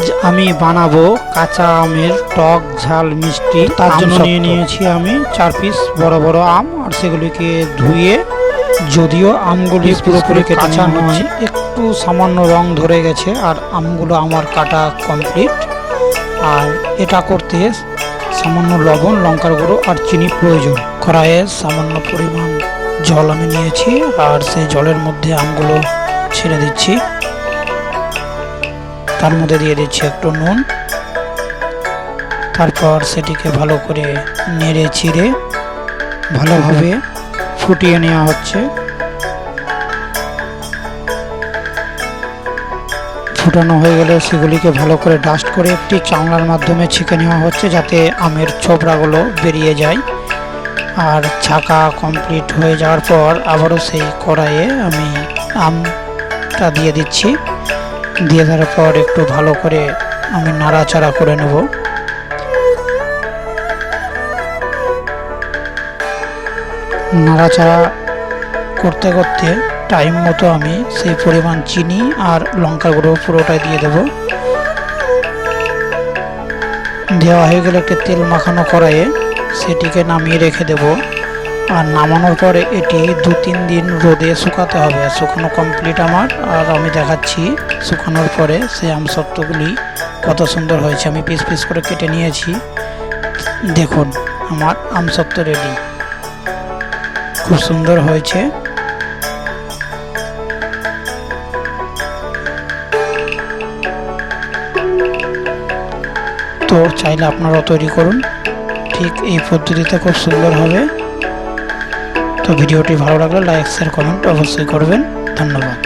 আজ আমি বানাবো কাঁচা আমের টক ঝাল মিষ্টি তার জন্য নিয়ে নিয়েছি আমি চার পিস বড় বড় আম আর সেগুলিকে ধুয়ে যদিও আমগুলি পুরোপুরি কাঁচা নয় একটু সামান্য রং ধরে গেছে আর আমগুলো আমার কাটা কমপ্লিট আর এটা করতে সামান্য লবণ লঙ্কার গুঁড়ো আর চিনি প্রয়োজন। কড়াইয়ে সামান্য পরিমাণ জল আমি নিয়েছি আর সেই জলের মধ্যে আমগুলো ছেড়ে দিচ্ছি। তার মধ্যে দিয়ে দিচ্ছি একটু নুন। তারপর সেটিকে ভালো করে নেড়ে চিড়ে ভালোভাবে ফুটিয়ে নেওয়া হচ্ছে। ফুটানো হয়ে গেলে সেগুলিকে ভালো করে ডাস্ট করে একটি চামড়ার মাধ্যমে ছেঁকে নেওয়া হচ্ছে যাতে আমের ছোবড়াগুলো বেরিয়ে যায়। আর ছাকা কমপ্লিট হয়ে যাওয়ার পর আবারও সেই কড়াইয়ে আমি আমটা দিয়ে দিচ্ছি। দিয়ে দেওয়ার পর একটু ভালো করে আমি নাড়াচাড়া করে নেব। নাড়াচাড়া করতে করতে টাইম মতো আমি সেই পরিমাণ চিনি আর লঙ্কা গুঁড়ো পুরোটাই দিয়ে দেব। দেওয়া হয়ে গেলে একটি তেল মাখানো কড়াইয়ে সেটিকে নামিয়ে রেখে দেব। আর নামানোর পরে এটি দু তিন দিন রোদে শুকাতে হবে। শুকানো কমপ্লিট আমার। আর আমি দেখাচ্ছি শুকানোর পরে সেই আমসত্ত্বগুলি কত সুন্দর হয়েছে। আমি পিস পিস করে কেটে নিয়েছি। দেখুন, আমার আম আমসত্ত্ব রেডি খুব সুন্দর হয়েছে। তো চাইলে আপনারাও তৈরি করুন। ঠিক এই পদ্ধতিতে খুব সুন্দর হবে। তো ভিডিওটি ভালো লাগলে লাইক শেয়ার কমেন্ট অবশ্যই করবেন। ধন্যবাদ।